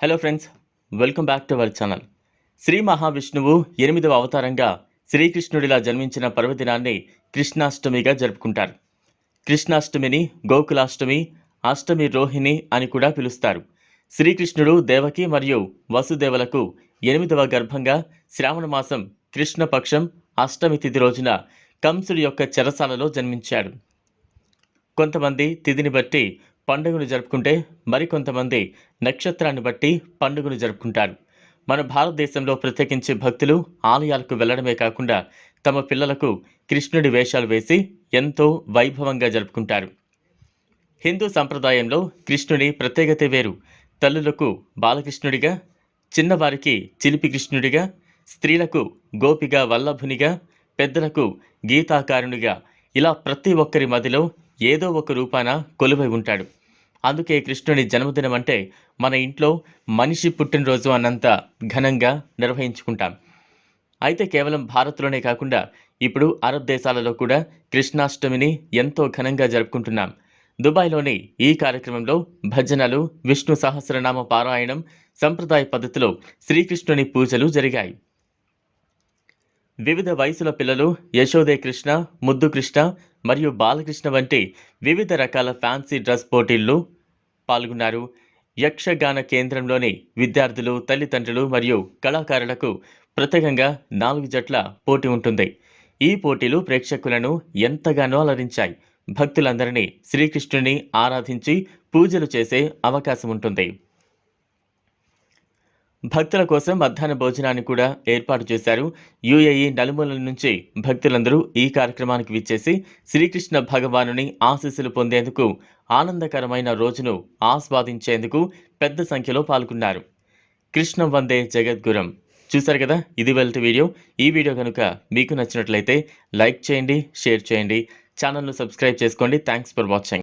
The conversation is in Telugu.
Hello friends welcome back to our channel Shri మహావిష్ణువు ఎనిమిదవ అవతారంగా శ్రీకృష్ణుడిలా జన్మించిన పర్వదినాన్ని కృష్ణాష్టమిగా జరుపుకుంటారు. కృష్ణాష్టమిని గోకులాష్టమి అష్టమి రోహిణి అని కూడా పిలుస్తారు. శ్రీకృష్ణుడు దేవకి మరియు వసుదేవులకు ఎనిమిదవ గర్భంగా శ్రావణ మాసం కృష్ణపక్షం అష్టమి తిథి రోజున కంసుడి యొక్క చెరసాలలో జన్మించాడు. కొంతమంది తిథిని బట్టి పండుగను జరుపుకుంటే మరికొంతమంది నక్షత్రాన్ని బట్టి పండుగను జరుపుకుంటారు. మన భారతదేశంలో ప్రత్యేకించి భక్తులు ఆలయాలకు వెళ్ళడమే కాకుండా తమ పిల్లలకు కృష్ణుడి వేషాలు వేసి ఎంతో వైభవంగా జరుపుకుంటారు. హిందూ సంప్రదాయంలో కృష్ణుడి ప్రత్యేకత వేరు. తల్లులకు బాలకృష్ణుడిగా చిన్నవారికి చిలిపి కృష్ణుడిగా స్త్రీలకు గోపిగా వల్లభునిగా పెద్దలకు గీతాకారునిగా ఇలా ప్రతి ఒక్కరి మదిలో ఏదో ఒక రూపాన కొలువై ఉంటాడు. అందుకే కృష్ణుని జన్మదినం అంటే మన ఇంట్లో మనిషి పుట్టినరోజు అన్నంత ఘనంగా నిర్వహించుకుంటాం. అయితే కేవలం భారత్లోనే కాకుండా ఇప్పుడు అరబ్ దేశాలలో కూడా కృష్ణాష్టమిని ఎంతో ఘనంగా జరుపుకుంటున్నాం. దుబాయ్లోని ఈ కార్యక్రమంలో భజనలు విష్ణు సహస్రనామ పారాయణం సంప్రదాయ పద్ధతిలో శ్రీకృష్ణుని పూజలు జరిగాయి. వివిధ వయసుల పిల్లలు యశోదే కృష్ణ ముద్దు కృష్ణ మరియు బాలకృష్ణ వంటి వివిధ రకాల ఫ్యాన్సీ డ్రెస్ పోటీల్లో పాల్గొన్నారు. యక్షగాన కేంద్రంలోని విద్యార్థులు తల్లిదండ్రులు మరియు కళాకారులకు ప్రత్యేకంగా నాలుగు జట్ల పోటీ ఉంటుంది. ఈ పోటీలు ప్రేక్షకులను ఎంతగానో అలరించాయి. భక్తులందరినీ శ్రీకృష్ణుని ఆరాధించి పూజలు చేసే అవకాశం ఉంటుంది. భక్తుల కోసం మధ్యాహ్న భోజనాన్ని కూడా ఏర్పాటు చేశారు. యుఏఈ నలుమూలల నుంచి భక్తులందరూ ఈ కార్యక్రమానికి విచ్చేసి శ్రీకృష్ణ భగవానుని ఆశీస్సులు పొందేందుకు ఆనందకరమైన రోజును ఆస్వాదించేందుకు పెద్ద సంఖ్యలో పాల్గొన్నారు. కృష్ణం వందే జగద్గురం. చూశారు కదా? ఇది వెళ్తే వీడియో. ఈ వీడియో కనుక మీకు నచ్చినట్లయితే లైక్ చేయండి షేర్ చేయండి. ఛానల్ను సబ్స్క్రైబ్ చేసుకోండి. Thanks for watching.